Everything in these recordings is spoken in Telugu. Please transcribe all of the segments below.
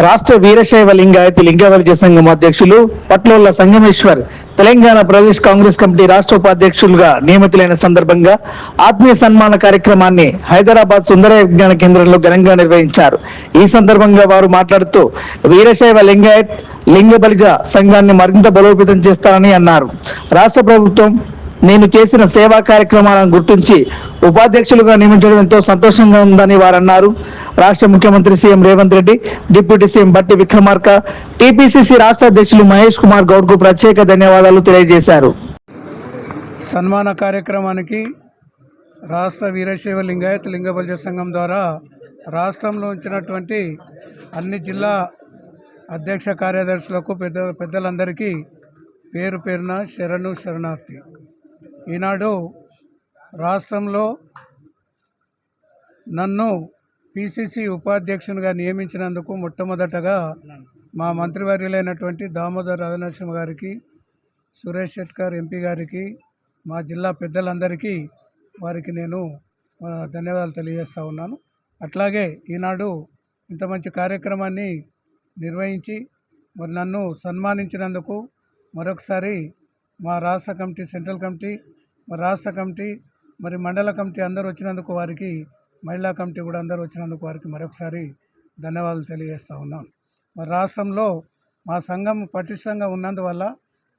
రాష్ట్ర వీరశైవ లింగాయత్ లింగవల్జ సంఘం అధ్యక్షులు పట్లోళ్ళ సంగమేశ్వర్ తెలంగాణ ప్రదేశ్ కాంగ్రెస్ కమిటీ రాష్ట్ర ఉపాధ్యక్షులుగా నియమితులైన సందర్భంగా ఆత్మీయ సన్మాన కార్యక్రమాన్ని హైదరాబాద్ సుందర విజ్ఞాన కేంద్రంలో ఘనంగా నిర్వహించారు. ఈ సందర్భంగా వారు మాట్లాడుతూ వీరశైవ లింగాయత్ లింగ బలిజ సంఘాన్ని మరింత బలోపేతం చేస్తారని అన్నారు. రాష్ట్ర ప్రభుత్వం నేను చేసిన సేవా కార్యక్రమాలను గుర్తించి ఉపాధ్యక్షులుగా నియమించడం ఎంతో సంతోషంగా ఉందని వారు అన్నారు. రాష్ట్ర ముఖ్యమంత్రి CM Revanth Reddy deputy CM Bhatti Vikramarka TPCC రాష్ట్ర అధ్యక్షులు మహేష్ కుమార్ గౌడ్కు ప్రత్యేక ధన్యవాదాలు తెలియజేశారు. సన్మాన కార్యక్రమానికి రాష్ట్ర వీరశైవ లింగాయత్ లింగబల్జ సంఘం ద్వారా రాష్ట్రంలో ఉంచినటువంటి అన్ని జిల్లా అధ్యక్ష కార్యదర్శులకు పెద్ద పెద్దలందరికీ పేరు పేరున శరణు శరణార్థి. ఈనాడు రాష్ట్రంలో నన్ను పిసిసి ఉపాధ్యక్షునిగా నియమించినందుకు మొట్టమొదటగా మా మంత్రివర్యులైనటువంటి దామోదర్ రాజనరసింహ గారికి సురేష్ షెట్కర్ ఎంపీ గారికి మా జిల్లా పెద్దలందరికీ వారికి నేను ధన్యవాదాలు తెలియజేస్తా ఉన్నాను. అట్లాగే ఈనాడు ఇంత మంచి కార్యక్రమాన్ని నిర్వహించి మరి నన్ను సన్మానించినందుకు మరొకసారి మా రాష్ట్ర కమిటీ సెంట్రల్ కమిటీ మరి రాష్ట్ర కమిటీ మరి మండల కమిటీ అందరూ వచ్చినందుకు వారికి మహిళా కమిటీ కూడా అందరూ వచ్చినందుకు వారికి మరొకసారి ధన్యవాదాలు తెలియజేస్తూ ఉన్నాను మరి రాష్ట్రంలో మా సంఘం పటిష్టంగా ఉన్నందువల్ల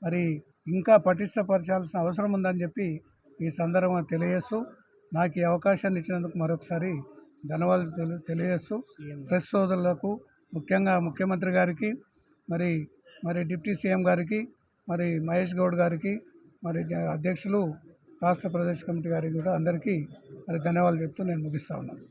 మరి ఇంకా పటిష్టపరచాల్సిన అవసరం ఉందని చెప్పి ఈ సందర్భంగా తెలియజేస్తూ నాకు ఈ అవకాశాన్ని ఇచ్చినందుకు మరొకసారి ధన్యవాదాలు తెలి తెలియజేస్తూ ప్రెస్ సోదరులకు ముఖ్యంగా ముఖ్యమంత్రి గారికి మరి మరి డిప్యూటీ సీఎం గారికి మరి మహేష్ గౌడ్ గారికి మరి అధ్యక్షులు రాష్ట్ర ప్రదేశ్ కమిటీ గారికి కూడా అందరికీ మరి ధన్యవాదాలు చెప్తూ నేను ముగిస్తా ఉన్నాను.